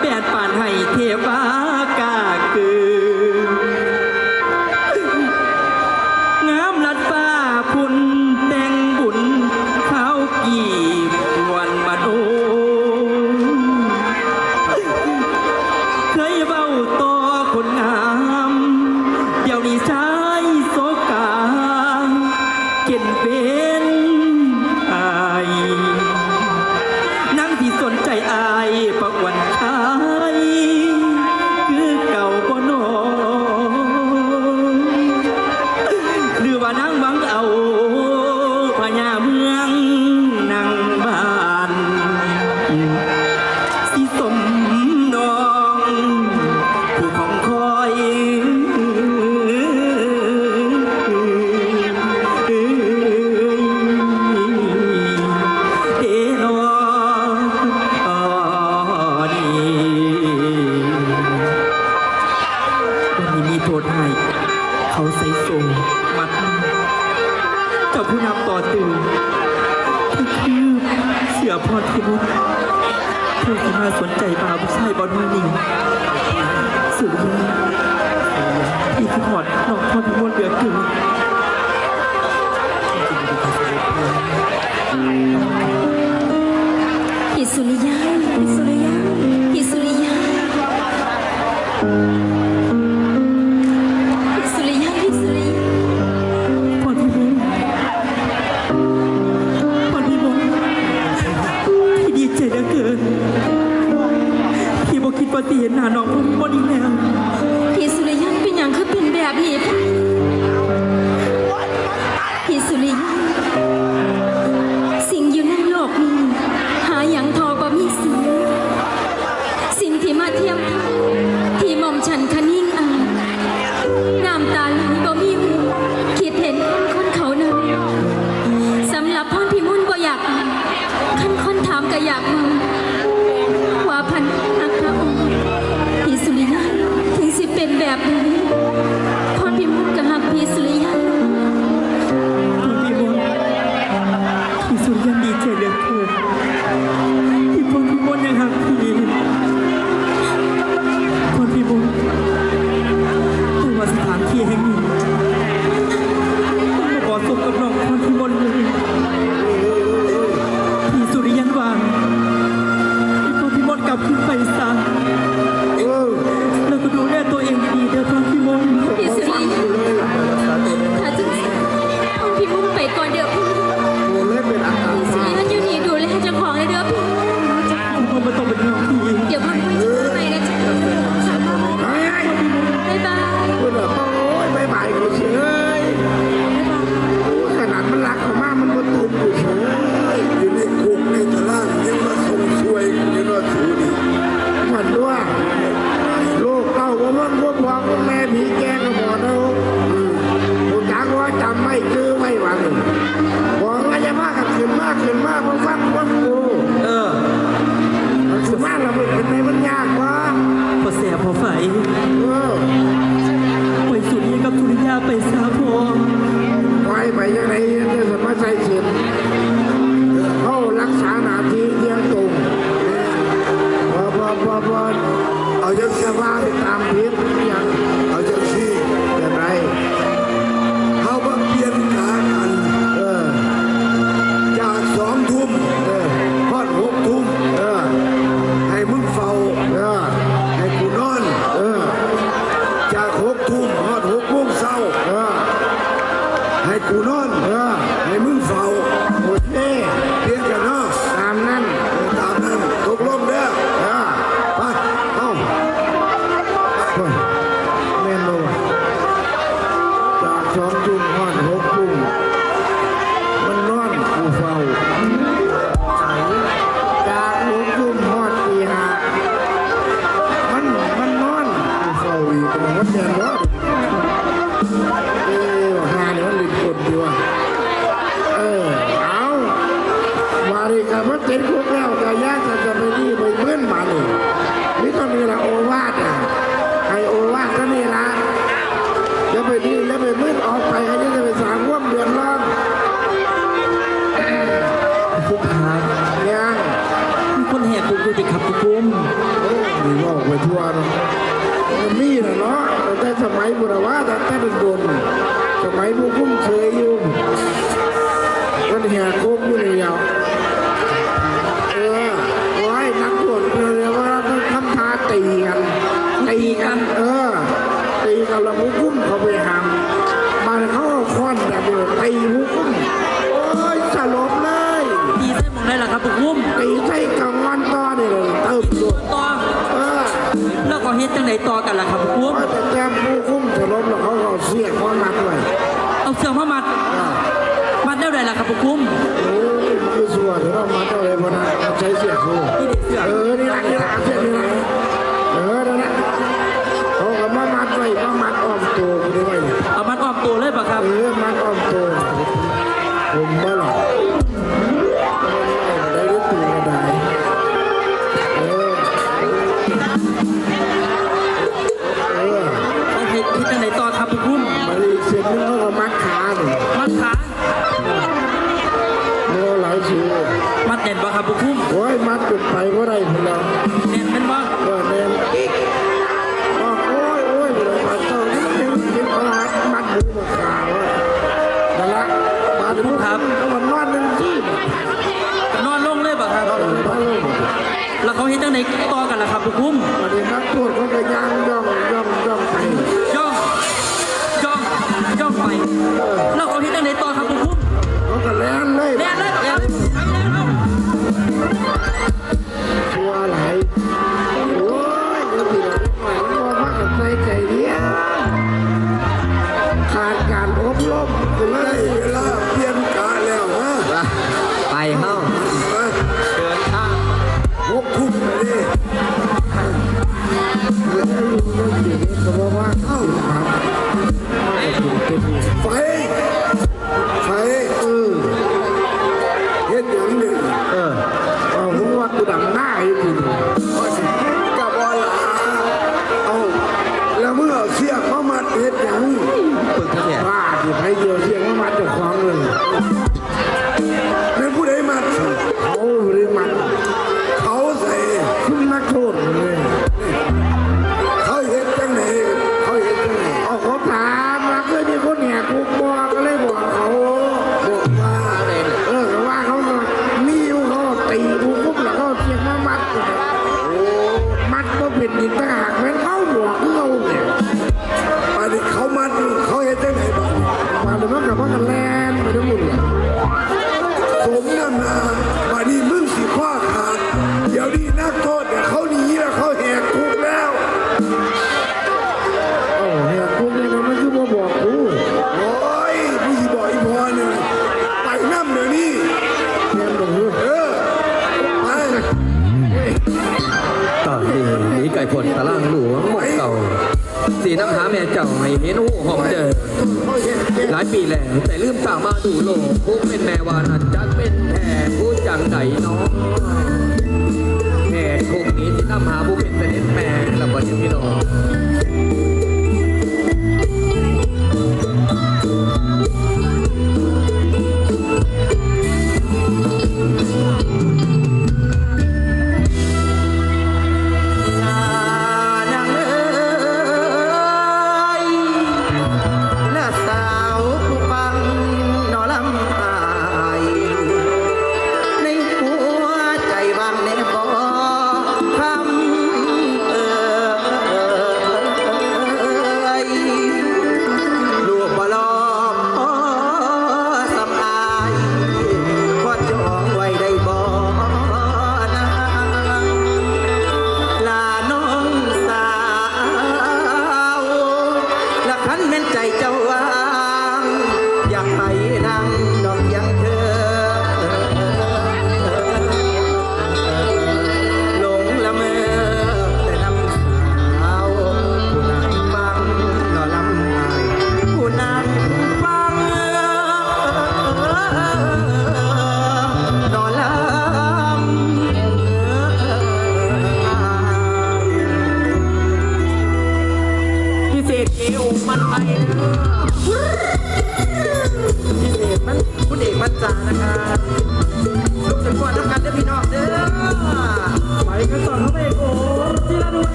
แปดป่านไห้เทวา มนต์ วงแม่ผีแกงกระบอกนะลูกกูจังว่าจำไม่จื้อไม่หวัง ต่อแต่ละครับคุ้มแต่แก้มผู้คุ้มถล่มแล้วเขาก็เสียงพ่อมัดไว้เอาเสื้อมามัดมัดได้ไรล่ะครับคุ้มโอ้ยคือสัวถล่มมัดได้เลยพอนะใช้เสียงสู้เออนี่ละนี่ละเสียงนี่ละ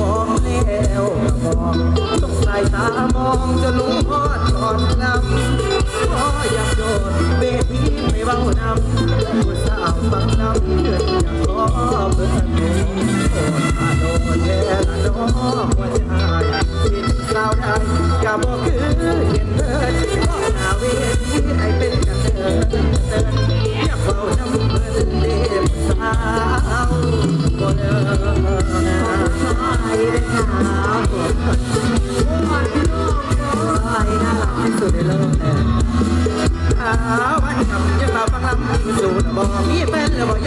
มองแล้วมองต้องสายตามองจะรู้ฮอดตอนนำพออยากโดนเบทีไม่เบานำผู้สาวบางนำเดือนอยากรอเพื่อนโดนโดนอาโดนแท้ละน้องหัวใจติดสาวดักะบอกคือเห็นเธอที่มองหน้าเวทีให้เป็นกัะเทินเตินอยากเบานำเพื่อนเด็กสาว ครับวันกับยังมาฟังลำสูดบอกมีป็นแล้วบอก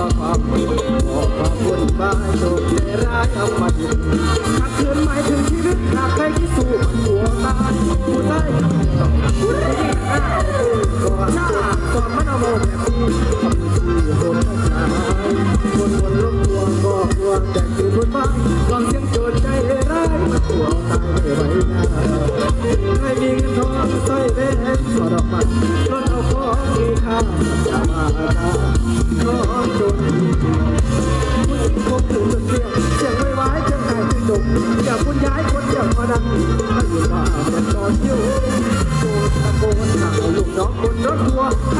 ว่าฟ้าฝนบอกควาฝนฟ้าโชคในร้ายเอามาดิขัดเคลื่อนไม่ถึงชีวิตหากใครที่สู้หัวตาหัวใจหัวใจก่อนก่อนมันเอาโมแบบนี้คนคนคนล้มตัวก็กลัวแต่คืนบนบ้านลองเสียงโจรใจร้ายมาตัวตายไม่ไหวนะไม่มีเงินทองใส่เล่นสอดออกมาลดเอาของมีค่าจะมาตา ยบมาดังให้ตาเป็นตอนยิ้วโกนตะโกนหาลูกน้องคนรถทัวร์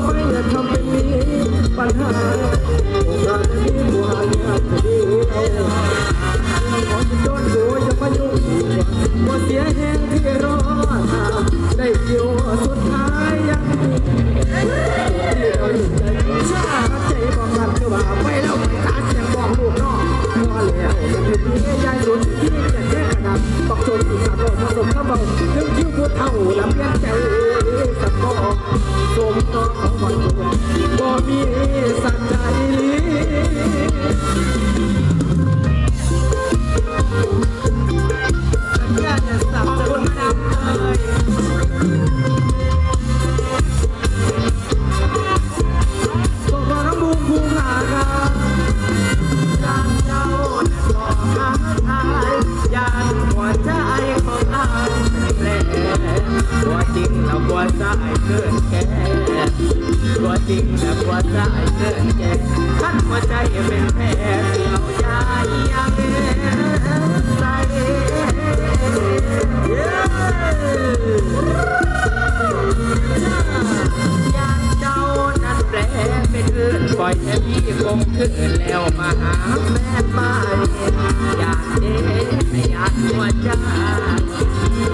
ปัญหาโกาสนี้บัวเงียบดีเอาขจะโดนโบจะประยุกต์ว่าเสียแหงที่รอ จริงแต่กลัวสายเกินแก่ขันหัวใจเป็นแผลเสียวยายังใส่เย้ยานเจ้านั้นแปลเป็นอื่นปล่อยให้พี่คงคืนแล้วมาหาแม่ไม่อยากเด้อยากหัวใจ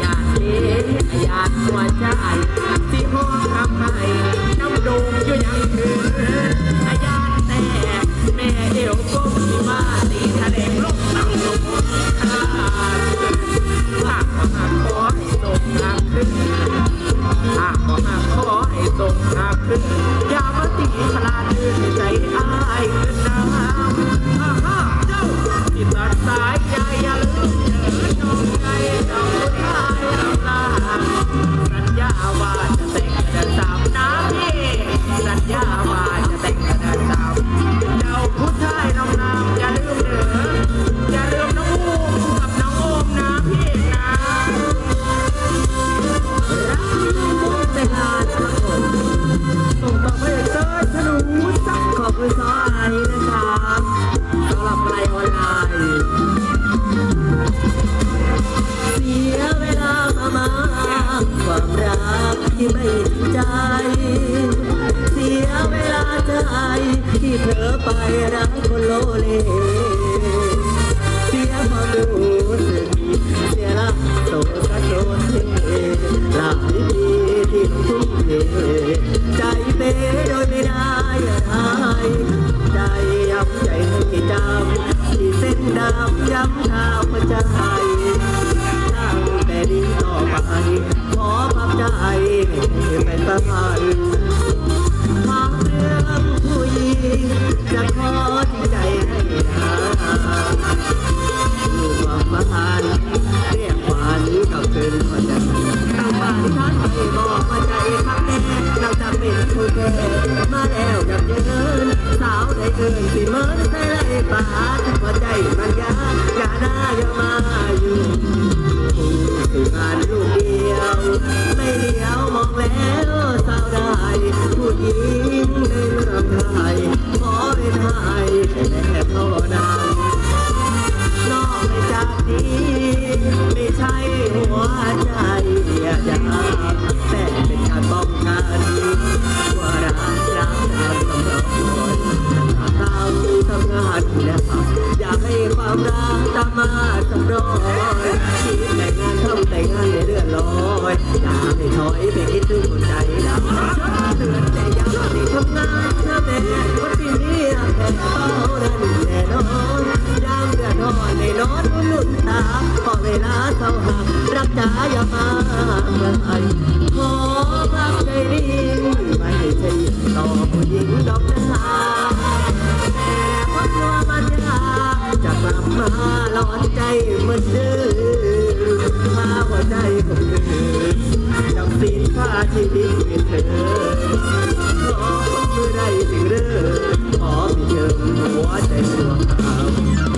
อยากเด้อยากหัวใจที่ห้องทำให้น้ำดงอยู่ จำที่เส้นดำย้ำเท้าหัวใจตั้งแต่นี้ต่อไปขอพับใจเป็นประพันธ์ทางเรื่องผู้หญิงจะขอจริงใจให้นางอยู่ความฝันเรียกขวัญกับคืนหัวใจทางบ้านท่านไม่บอกว่าใจข้าง แน่เราจะเป็นผู้แก่มาแล้วกับเยินสาวได้เกินสิเมินใส่ไรป่าหัวใจมันยากอย่าได้อย่ามาอยู่สู่งานลูกเดียว ไม่เลี้ยวมองแล้วสาวได้ เขาหักรักจ๋าอย่ามาเมืองไทยขอพักใจนิ่งไม่ใช่ต่อผู้หญิงดอกนาแต่พะกลัวมันยาจะกลับมาหลอนใจเหมือนเดิมมาหัวใจของเธอจำสิ้นค้าชีวิตเป็นเธอขอเมื่อใดสิ่งเริ่มขอมีเธอหัวใจดวงดาว